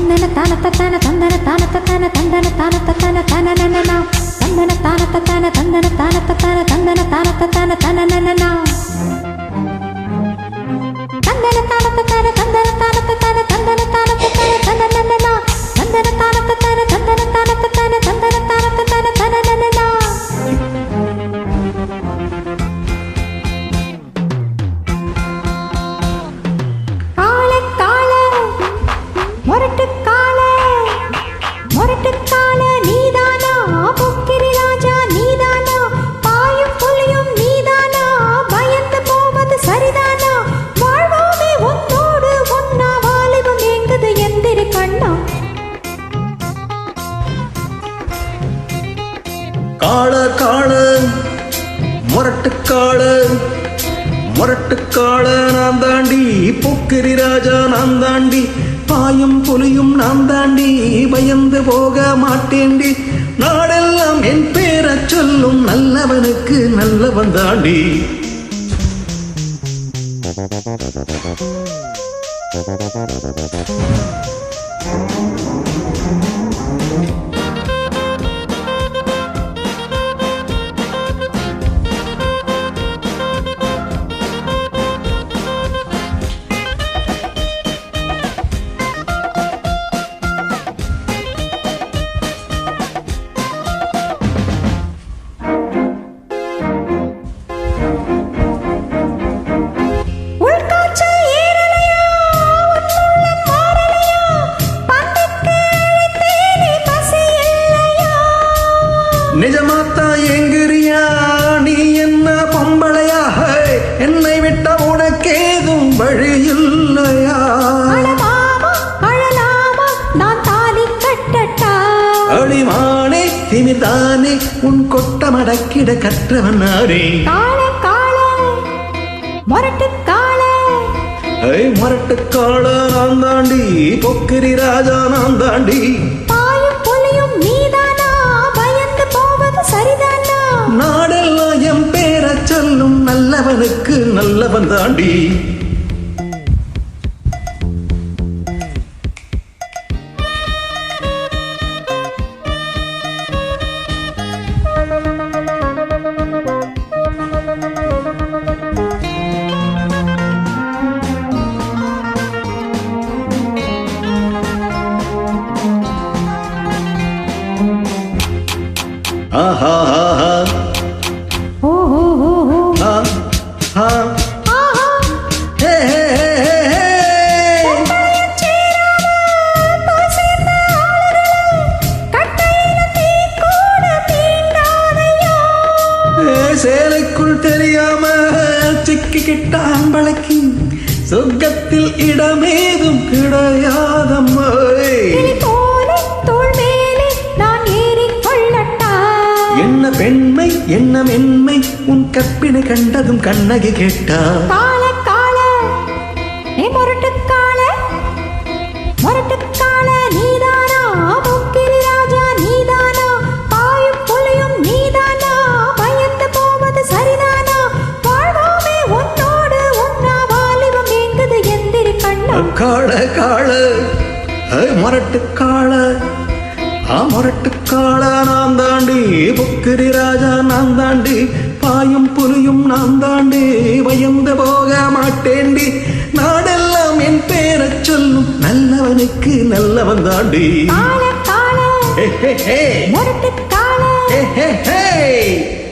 தந்தன தான தத்தன தந்தன தான தத்தன தந்தன தான தத்தன தனனனனா தந்தன தான தத்தன தந்தன தான தத்தன தந்தன தான தத்தன தனனனனா தந்தன தான தத்தன தந்தன முரட்டுக்காள முரட்டுக்காள நான் தாண்டி பொக்கிரி ராஜா நான் தாண்டி பாயும் புலியும் நான் தாண்டி பயந்து போக மாட்டேண்டி நாடெல்லாம் என் பேரச் சொல்லும் நல்லவனுக்கு நல்லவன் தாண்டி நிஜமாத்தா எங்கிரியா நீ என்ன பொம்பளையா? ஹே, என்னை விட்ட உனக்கேதும் வழி இல்லையா அடிமானே திமிர்தானே உன் கொட்ட மடக்கிட கற்றவன் ஐ முரட்டுக்காள நான் தாண்டி பொக்கிரி ராஜா நான் தாண்டி. நல்லவன் தாண்டி. ஆஹா சேலைக்குள் தெரியாம சிக்கிக்கிட்ட அம்பளைக்கு சொர்க்கத்தில் இடமேதும் கிடையாதம்மா. என்ன பெண்மை என்ன மென்மை உன் கற்பினை கண்டதும் கண்ணகி கேட்டா. காள காள. முரட்டு காள. ஆ முரட்டு காள நான் தாண்டி. புக்கிரி ராஜா நான் தாண்டி. பாயும் புலியும் நான் தாண்டி. பயந்து போக மாட்டேண்டி. நாடெல்லாம் என் பேரச் சொல்லும். நல்லவனுக்கு நல்லவன் தாண்டி. ஹே ஹே ஹே. ஹே ஹே ஹே.